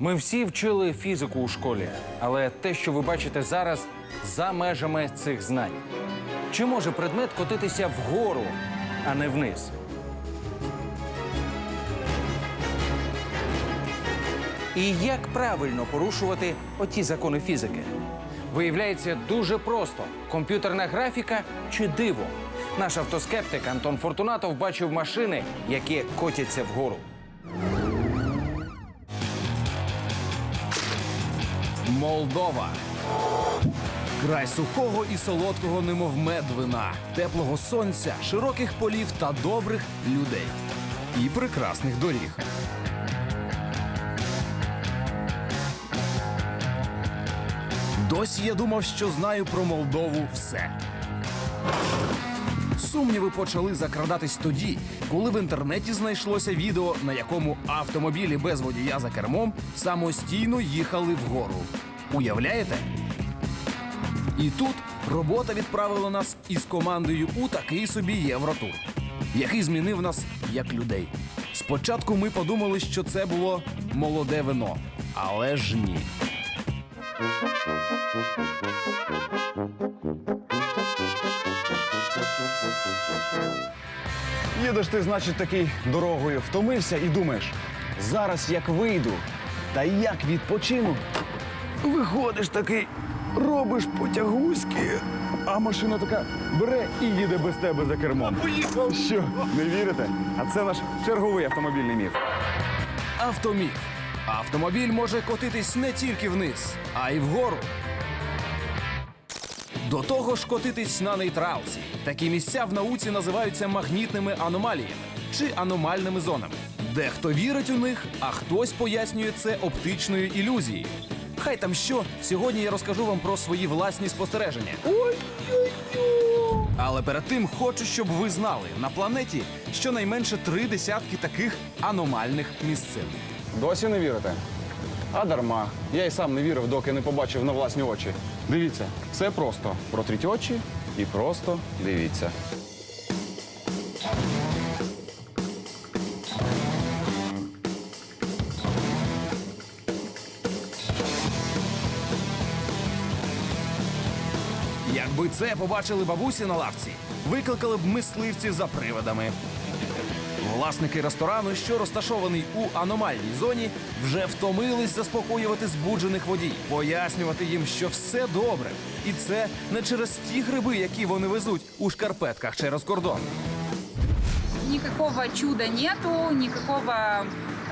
Ми всі вчили фізику у школі, але те, що ви бачите зараз, за межами цих знань. Чи може предмет котитися вгору, а не вниз? І як правильно порушувати оті закони фізики? Виявляється дуже просто: комп'ютерна графіка чи диво. Наш автоскептик Антон Фортунатов бачив машини, які котяться вгору. Молдова. Край сухого і солодкого, немов мед вина, теплого сонця, широких полів та добрих людей. І прекрасних доріг. Досі я думав, що знаю про Молдову все. Сумніви почали закрадатись тоді, коли в інтернеті знайшлося відео, на якому автомобілі без водія за кермом самостійно їхали вгору. Уявляєте? І тут робота відправила нас із командою у такий собі євротур, який змінив нас як людей. Спочатку ми подумали, що це було молоде вино, але ж ні. Їдеш ти, значить, такий дорогою, втомився і думаєш, зараз як вийду, та як відпочину. Виходиш такий, робиш потягуськи, а машина така бере і їде без тебе за кермом. Поїхав! Що, не вірите? А це наш черговий автомобільний міф. Автоміф. Автомобіль може котитись не тільки вниз, а й вгору. До того ж котитись на нейтралці. Такі місця в науці називаються магнітними аномаліями чи аномальними зонами. Дехто вірить у них, а хтось пояснює це оптичною ілюзією. Хай там що, сьогодні я розкажу вам про свої власні спостереження. Але перед тим хочу, щоб ви знали, на планеті щонайменше три десятки таких аномальних місцин. Досі не вірите? А дарма. Я й сам не вірив, доки не побачив на власні очі. Дивіться, все просто. Протріть очі і просто дивіться. Якби це побачили бабусі на лавці, викликали б мисливців за приводами. Власники ресторану, що розташований у аномальній зоні, вже втомились заспокоювати збуджених водій, пояснювати їм, що все добре, і це не через ті гриби, які вони везуть у шкарпетках через кордон. Никакого чуда нету, никакого...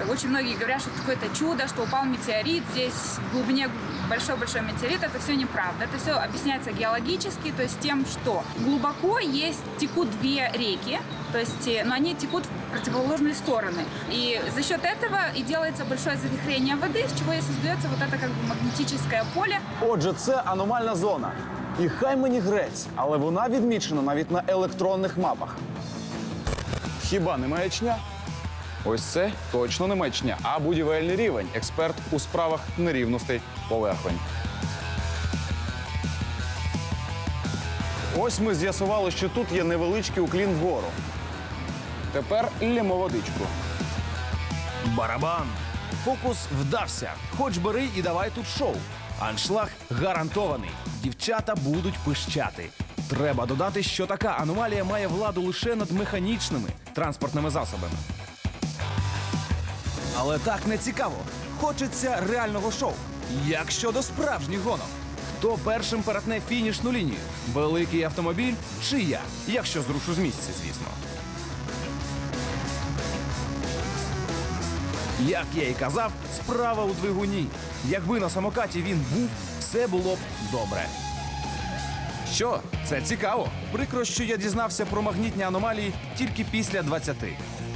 Очень многие говорят, что какое-то чудо, что упал метеорит, здесь в глубине большой-большой метеорит. Это все неправда. Это все объясняется геологически, то есть тем, что глубоко есть, текут две реки, то есть, э, но они текут в противоположные стороны. И за счет этого и делается большое завихрение воды, с чего и создается вот это как бы магнетическое поле, Отже, це аномальна зона. І хай мені грець, але вона відмічена навіть на електронних мапах. Хіба не маячня? Ось це точно не а будівельний рівень. Експерт у справах нерівностей поверхонь. Ось ми з'ясували, що тут є невеличкий уклін вгору. Тепер лємо водичку. Барабан. Фокус вдався. Хоч бери і давай тут шоу. Аншлаг гарантований. Дівчата будуть пищати. Треба додати, що така аномалія має владу лише над механічними транспортними засобами. Але так не цікаво. Хочеться реального шоу. Як щодо справжніх гонок? Хто першим перетне фінішну лінію? Великий автомобіль чи я? Якщо зрушу з місця, звісно. Як я і казав, справа у двигуні. Якби на самокаті він був, все було б добре. Що, це цікаво. Прикро, що я дізнався про магнітні аномалії тільки після 20.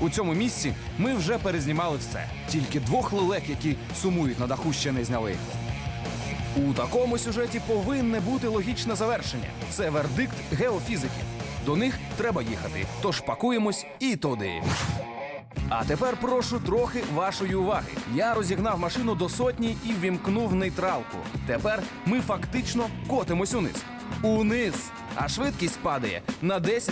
У цьому місці ми вже перезнімали все. Тільки двох лелек, які сумують на даху, ще не зняли. У такому сюжеті повинне бути логічне завершення. Це вердикт геофізики. До них треба їхати. Тож пакуємось і туди. А тепер прошу трохи вашої уваги. Я розігнав машину до сотні і ввімкнув нейтралку. Тепер ми фактично котимось униз. Униз. А швидкість падає на 10-12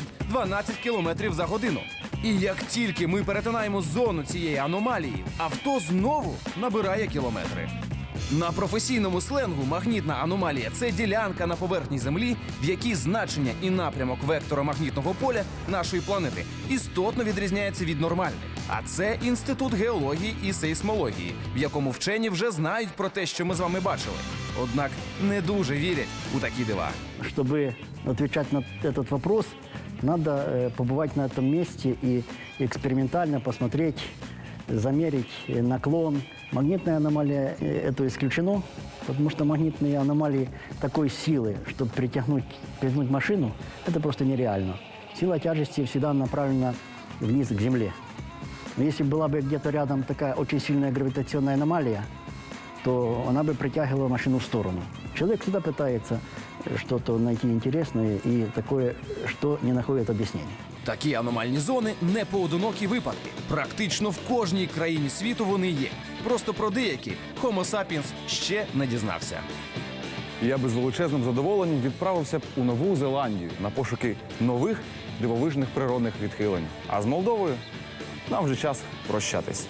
км за годину. І як тільки ми перетинаємо зону цієї аномалії, авто знову набирає кілометри. На професійному сленгу магнітна аномалія це ділянка на поверхні Землі, в якій значення і напрямок вектора магнітного поля нашої планети істотно відрізняється від нормальних. А це інститут геології і сейсмології, в якому вчені вже знають про те, що ми з вами бачили. Однак не дуже вірять у такі дива. Чтобы отвечать на этот вопрос, э, побывать на этом месте и экспериментально посмотреть, замерить наклон. Магнитная аномалия это исключено, потому что магнитные аномалии такой силы, чтобы притянуть, притянуть машину, это просто нереально. Сила тяжести всегда направлена вниз к Земле. Но если была бы где-то рядом такая очень сильная гравитационная аномалия, то она бы притягивала машину в сторону. Человек всегда пытается э, что-то найти интересное и такое, что не находит объяснения. Такі аномальні зони не поодинокі випадки. Практично в кожній країні світу вони є. Просто про деякі Homo sapiens ще не дізнався. Я би з величезним задоволенням відправився б у Нову Зеландію на пошуки нових дивовижних природних відхилень. А з Молдовою нам вже час прощатись.